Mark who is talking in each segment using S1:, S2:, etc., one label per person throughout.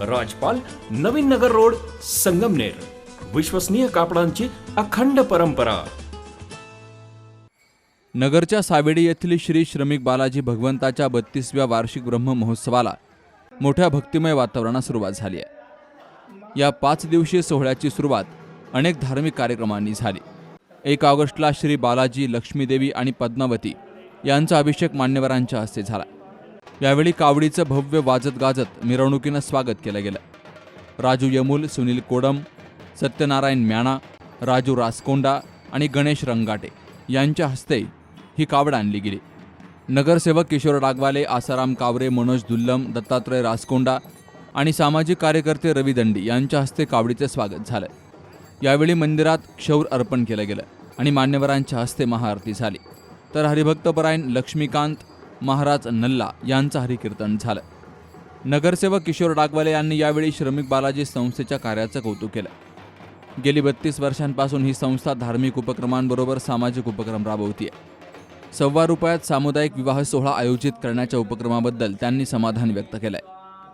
S1: राजपाल Navin Nagar road Sangamner. विश्वसनीय कापडांची अखंड परंपरा.
S2: नगरच्या सावेडी येथील श्री श्रमिक बालाजी भगवंताच्या बत्तीसव्या वार्षिक ब्रह्म महोत्सवाला मोठ्या भक्तिमय वातावरणात सुरुवात झाली आहे. या पाच दिवसीय सोहळ्याची सुरुवात अनेक धार्मिक कार्यक्रमांनी झाली. एक ऑगस्टला श्री बालाजी लक्ष्मीदेवी आणि पद्मावती यांचा अभिषेक मान्यवरांच्या हस्ते झाला. यावेळी कावडीचं भव्य वाजत गाजत मिरवणुकीनं स्वागत केलं गेलं. राजू यमुल सुनील कोडम सत्यनारायण म्याणा राजू रासकोंडा आणि गणेश रंगाटे यांच्या हस्ते ही कावड आणली गेली. नगरसेवक किशोर डागवाले आसाराम कावरे मनोज दुल्लम दत्तात्रय रासकोंडा आणि सामाजिक कार्यकर्ते रवी दंडी यांच्या हस्ते कावडीचे स्वागत झालं. यावेळी मंदिरात क्षौर अर्पण केलं गेलं आणि मान्यवरांच्या हस्ते महाआरती झाली. तर हरिभक्तपरायण लक्ष्मीकांत महाराज नल्ला यांचं हरिकीर्तन झालं. नगरसेवक किशोर डागवाले यांनी यावेळी श्रमिक बालाजी संस्थेच्या कार्याचं कौतुक केलं. गेली बत्तीस वर्षांपासून ही संस्था धार्मिक उपक्रमांबरोबर सामाजिक उपक्रम राबवतीये. सव्वा रुपयात सामुदायिक विवाह सोहळा आयोजित करण्याच्या उपक्रमाबद्दल त्यांनी समाधान व्यक्त केलंय.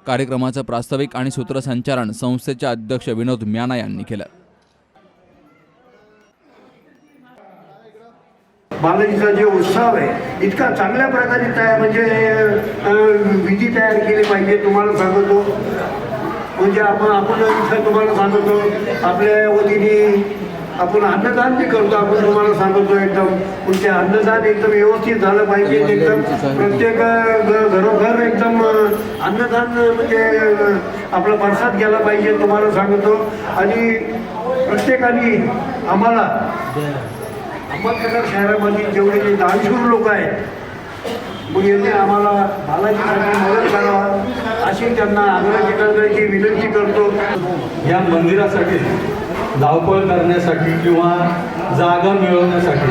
S2: कार्यक्रमाचं प्रास्ताविक आणि सूत्रसंचालन संस्थेचे अध्यक्ष विनोद म्याना यांनी केलं.
S3: बालाजीचा जे उत्सव आहे इतका चांगल्या प्रकारे तयार म्हणजे विधी तयार केली पाहिजे तुम्हाला सांगतो. म्हणजे आपण आपण इथं तुम्हाला सांगतो आपल्या वतीने आपण अन्नदान बी करतो आपण तुम्हाला सांगतो एकदम. पण ते अन्नदान एकदम व्यवस्थित झालं पाहिजे एकदम प्रत्येक घरोघर एकदम अन्नदान म्हणजे आपला प्रसाद गेला पाहिजे तुम्हाला सांगतो. आणि प्रत्येकाने आम्हाला अहमदनगर शहरामध्ये जेवढे जे दानशूर लोक आहेत मग येथे आम्हाला बालाजीसाठी मदत करावा अशी त्यांना आग्रह करण्याची विनंती करतो.
S4: या मंदिरासाठी धावपळ करण्यासाठी किंवा जागा मिळवण्यासाठी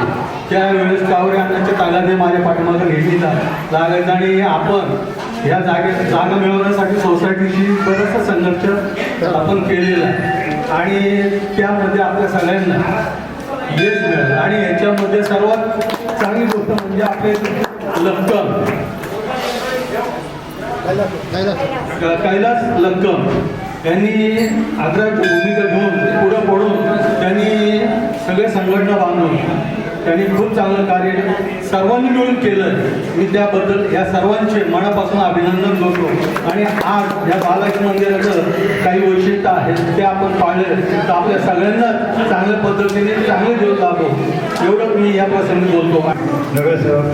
S4: त्यावेळेस कावरे अण्णाच्या तागाने माझ्या पाठीमागे नेहमीचा लागायचा आणि आपण या जागे जागा मिळवण्यासाठी सोसायटीशी बराचसा संघर्ष आपण केलेला आहे. आणि त्यामध्ये आपल्या सगळ्यांना यश मिळालं आणि याच्यामध्ये सर्वात चांगली गोष्ट म्हणजे आपले लक्कम कैलास लक्कम यांनी आग्रहाची भूमिका घेऊन पुढं पडून त्यांनी सगळे संघटना बांधून त्यांनी खूप चांगलं कार्य सर्वांनी मिळून केलं. मी त्याबद्दल या सर्वांचे मनापासून अभिनंदन करतो. आणि आज या बालाजी मंदिराचं काही वैशिष्ट्य आहेत ते आपण पाळलं तर आपल्या सगळ्यांना चांगल्या पद्धतीने चांगले दिवस लागतो एवढं मी या प्रसंगी बोलतो.
S5: नगरसेवक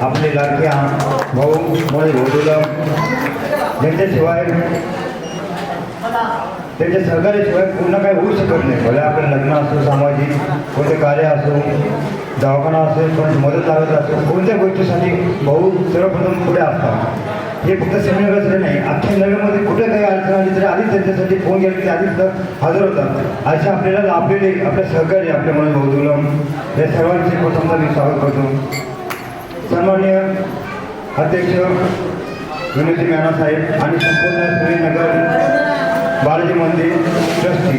S5: आपले लाडके आ- भाऊ मोळे भोदुला यांच्याशिवाय त्यांच्या सहकार्याशिवाय पूर्ण काही होऊ शकत नाही. भले आपलं लग्न असो सामाजिक कोणते कार्य असो दवाखाना असेल पण मदत लागत असो कोणत्या गोष्टीसाठी भाऊ सर्वप्रथम पुढे असतात. हे फक्त सेमिनारच नाही अख्ख्या नगरमध्ये कुठे काही अडचण आली तरी आधीच त्यांच्यासाठी फोन केला की आधीच हजर होतात. असे आपल्याला लाभलेले आपले सहकारी आपल्या म्हणून बहुदुलम या सर्वांचे प्रथमदा मी स्वागत करतो. सन्मान्य अध्यक्ष विनोदी मॅना साहेब आणि संपूर्ण श्रीनगर बालाजी मंदिर ट्रस्टी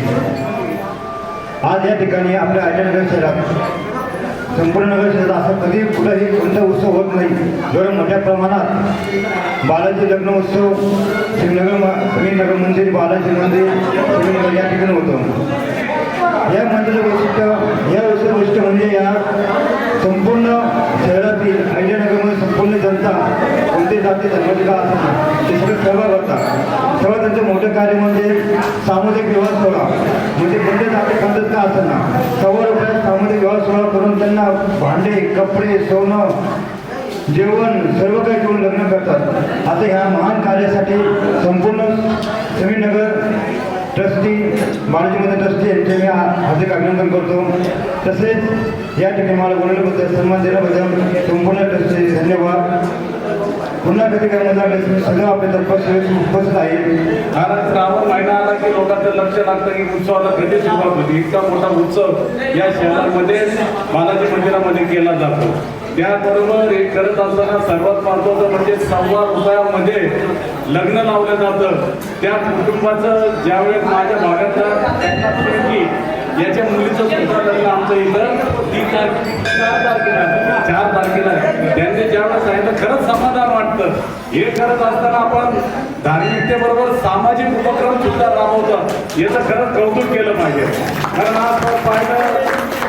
S5: आज या ठिकाणी आपल्या अहिल्यानगर शहरात संपूर्ण नगर शहरात असं कधी कुठंही कोणता उत्सव होत नाही. जेवढं मोठ्या प्रमाणात बालाजी लग्न उत्सव श्रीनगर मा- श्रीनगर मंदिर बालाजी मंदिर श्रीनगर या ठिकाणी होतं या मंदिराचं वैशिष्ट्य या वैशिष्ट्य गोष्ट म्हणजे या संपूर्ण शहरातील अहिल्यानगरमध्ये संपूर्ण जनता कोणते जाती धर्माचे का असतात ते सगळे सर्व होतात त्यांचं मोठं कार्य म्हणजे सामुदायिक विवाह सोहळा म्हणजे कोणते जाती पद्धत का असताना सव्वा रुपयात सामुदायिक विवाह सोहळा करून त्यांना भांडे कपडे सोनं जेवण सर्व काही करून लग्न करतात. आता ह्या महान कार्यासाठी संपूर्ण श्रीनगर ट्रस्टी बालाजीमध्ये ट्रस्टी यांचे मी हार्दिक अभिनंदन करतो. तसेच या ठिकाणी मला बोलण्याबद्दल सन्मान देण्याबद्दल संपूर्ण कधी तुम्ही सगळं आपल्या उपस्थित उपस्थित आहे
S6: कारण श्रावण महिना आला की लोकांचं लक्ष लागतं की उत्सवाला कधी सुरुवात होती. इतका मोठा उत्सव या शहरामध्ये बालाजी मंदिरामध्ये केला जातो. त्याबरोबर हे करत असताना सर्वात महत्वाचं म्हणजे सव्वा रुपयामध्ये लग्न लावलं जातं. त्या कुटुंबाचं ज्यावेळेस माझ्या भागातल्या एकनाथ याच्या मुलीचं सुद्धा लग्न आमचं इथं तीन तारखे चार तारखेला. चार तारखेला त्यांनी ज्यावेळेस सांगितलं खरंच समाधान वाटतं. हे करत असताना आपण धार्मिकतेबरोबर सामाजिक उपक्रम सुद्धा राबवतो. याचं खरंच कौतुक केलं पाहिजे. कारण आज पाहिलं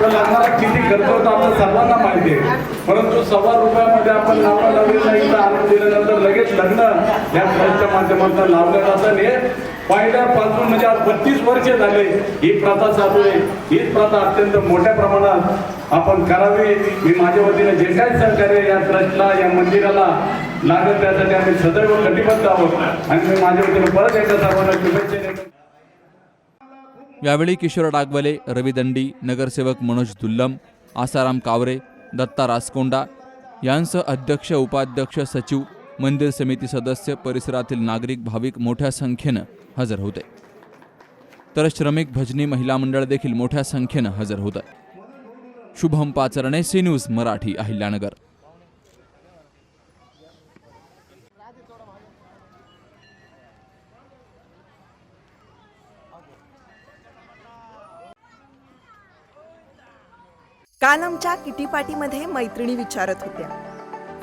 S6: तर लग्नाला किती खर्च होतो आपल्या सर्वांना माहिती आहे. परंतु सव्वा रुपयामध्ये आपण नवरा नवरीला इथं आणून दिल्यानंतर लगेच लग्न या माध्यमातून लावलं जातं हे पहिल्यापासून म्हणजे आज बत्तीस वर्ष झाले ही प्रथा चालू आहे. हीच प्रथा अत्यंत मोठ्या प्रमाणात आपण करावी. मी माझ्या वतीने जे काही सहकार्य या ट्रस्टला या मंदिराला लागत त्यासाठी आम्ही सदैव कटिबद्ध आहोत. आणि मी माझ्या वतीने परत एकदा सर्वांना शुभेच्छा
S2: यावेळी किशोर डागवले रवी दंडी नगरसेवक मनोज दुल्लम आसाराम कावरे दत्ता रासकोंडा यांसह अध्यक्ष उपाध्यक्ष सचिव मंदिर समिती सदस्य परिसरातील नागरिक भाविक मोठ्या संख्येनं हजर होते. तर श्रमिक भजनी महिला मंडळ देखील मोठ्या संख्येनं हजर होत. Shubham Pacharne C news Marathi Ahilyanagar.
S7: काल आमच्या किटी मैत्रिणी विचारत होत्या.